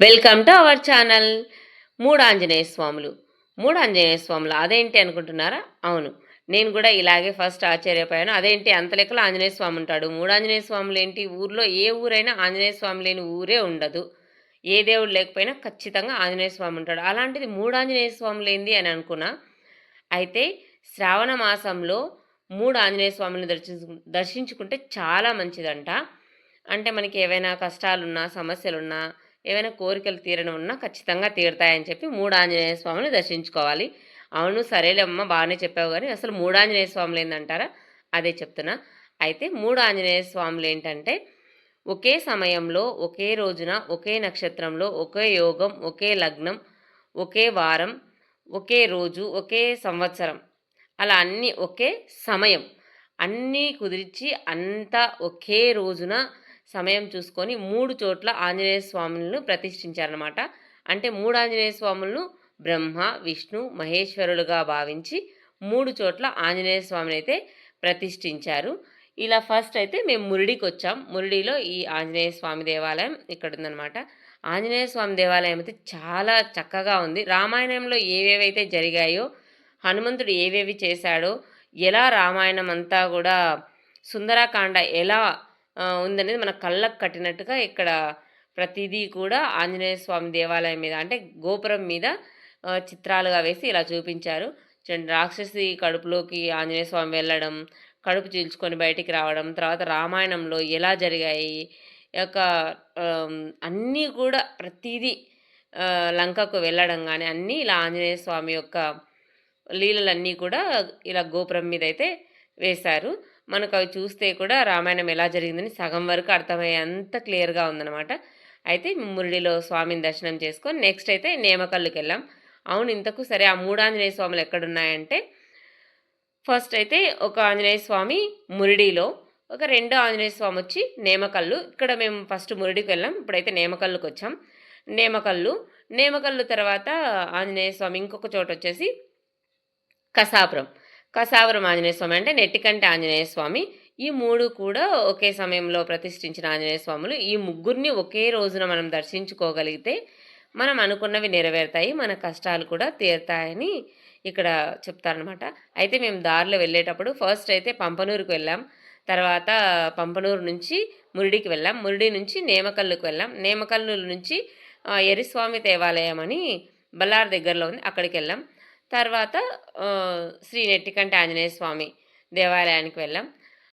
Welcome to our channel మూడు ఆంజనేయ స్వాములు. మూడు ఆంజనేయ స్వాములు అదేంటి అనుకుంటున్నారా? అవును. నేను కూడా ఇలాగే ఫస్ట్ ఆశ్చర్యపోయాను. అదేంటి అంత లెక్కలో ఆంజనేయ స్వామి ఉంటాడు? మూడు ఆంజనేయ స్వాములు ఏంటి? ఊర్లో ఏ ఊరైనా ఆంజనేయ స్వామి లేని ఊరే ఉండదు. ఏ దేవుడు లేకపోయినా ఖచ్చితంగా ఆంజనేయ స్వామి ఉంటాడు. అలాంటిది మూడు ఆంజనేయ స్వాములు ఏంది అని అనుకున్నా. అయితే శ్రావణ మాసంలో మూడు ఆంజనేయ స్వామిని దర్శించు దర్శించుకుంటే చాలా మంచిదంట. అంటే మనకి ఏవైనా కష్టాలున్నా సమస్యలున్నా ఏవైనా కోరికలు తీరని ఉన్నా ఖచ్చితంగా తీరుతాయని చెప్పి మూడు ఆంజనేయ స్వామిని దర్శించుకోవాలి. అవును సరేలే అమ్మ బాగానే చెప్పావు కానీ అసలు మూడు ఆంజనేయ స్వాములు ఏంటంటారా అదే చెప్తున్నా. అయితే మూడు ఆంజనేయ స్వాములు ఏంటంటే ఒకే సమయంలో ఒకే రోజున ఒకే నక్షత్రంలో ఒకే యోగం ఒకే లగ్నం ఒకే వారం ఒకే రోజు ఒకే సంవత్సరం అలా అన్నీ ఒకే సమయం అన్నీ కుదిర్చి అంతా ఒకే రోజున సమయం చూసుకొని మూడు చోట్ల ఆంజనేయ స్వాములను ప్రతిష్ఠించారనమాట అంటే మూడు ఆంజనేయ స్వాములను బ్రహ్మ విష్ణు మహేశ్వరులుగా భావించి మూడు చోట్ల ఆంజనేయ స్వామిని అయితే ప్రతిష్ఠించారు. ఇలా ఫస్ట్ అయితే మేము మురిడికి వచ్చాం. మురిడిలో ఈ ఆంజనేయ స్వామి దేవాలయం ఇక్కడ ఉందన్నమాట ఆంజనేయ స్వామి దేవాలయం అయితే చాలా చక్కగా ఉంది. రామాయణంలో ఏవేవైతే జరిగాయో హనుమంతుడు ఏవేవి చేశాడో ఎలా రామాయణం అంతా కూడా సుందరాకాండ ఎలా ఉందనేది మన కళ్ళకు కట్టినట్టుగా ఇక్కడ ప్రతిదీ కూడా ఆంజనేయ స్వామి దేవాలయం మీద అంటే గోపురం మీద చిత్రాలుగా వేసి ఇలా చూపించారు. చూడండి రాక్షసి కడుపులోకి ఆంజనేయ స్వామి వెళ్ళడం కడుపు చీల్చుకొని బయటికి రావడం తర్వాత రామాయణంలో ఎలా జరిగాయి యొక్క అన్నీ కూడా ప్రతిదీ లంకకు వెళ్ళడం కానీ అన్నీ ఇలా ఆంజనేయ స్వామి యొక్క లీలలన్నీ కూడా ఇలా గోపురం మీద అయితే వేశారు. మనకు అవి చూస్తే కూడా రామాయణం ఎలా జరిగిందని సగం వరకు అర్థమయ్యేంత క్లియర్గా ఉందన్నమాట. అయితే మురడిలో స్వామిని దర్శనం చేసుకొని నెక్స్ట్ అయితే నేమకల్లుకి వెళ్ళాం. అవును ఇంతకు సరే ఆ మూడు ఆంజనేయ స్వాములు ఎక్కడున్నాయంటే ఫస్ట్ అయితే ఒక ఆంజనేయ స్వామి మురిడిలో ఒక రెండో ఆంజనేయ స్వామి వచ్చి నేమకల్లు. ఇక్కడ మేము ఫస్ట్ మురిడికి వెళ్ళాం ఇప్పుడైతే నేమకల్లుకి వచ్చాం. నేమకల్లు నేమకల్లు తర్వాత ఆంజనేయ స్వామి ఇంకొక చోట వచ్చేసి కసాపురం. కసావరం ఆంజనేయ స్వామి అంటే నెట్టికంటి ఆంజనేయ స్వామి. ఈ మూడు కూడా ఒకే సమయంలో ప్రతిష్ఠించిన ఆంజనేయ స్వాములు. ఈ ముగ్గురిని ఒకే రోజున మనం దర్శించుకోగలిగితే మనం అనుకున్నవి నెరవేరుతాయి మన కష్టాలు కూడా తీరుతాయని ఇక్కడ చెప్తారనమాట అయితే మేము దారిలో వెళ్ళేటప్పుడు ఫస్ట్ అయితే పంపనూరుకు వెళ్ళాం. తర్వాత పంపనూరు నుంచి మురిడికి వెళ్ళాం. మురిడి నుంచి నేమకల్లుకు వెళ్ళాం. నేమకల్లు నుంచి ఎరిస్వామి దేవాలయం అని బల్లార్ దగ్గరలో ఉంది. అక్కడికి వెళ్ళాం. తర్వాత శ్రీ నెట్టికంటి ఆంజనేయ స్వామి దేవాలయానికి వెళ్ళాం.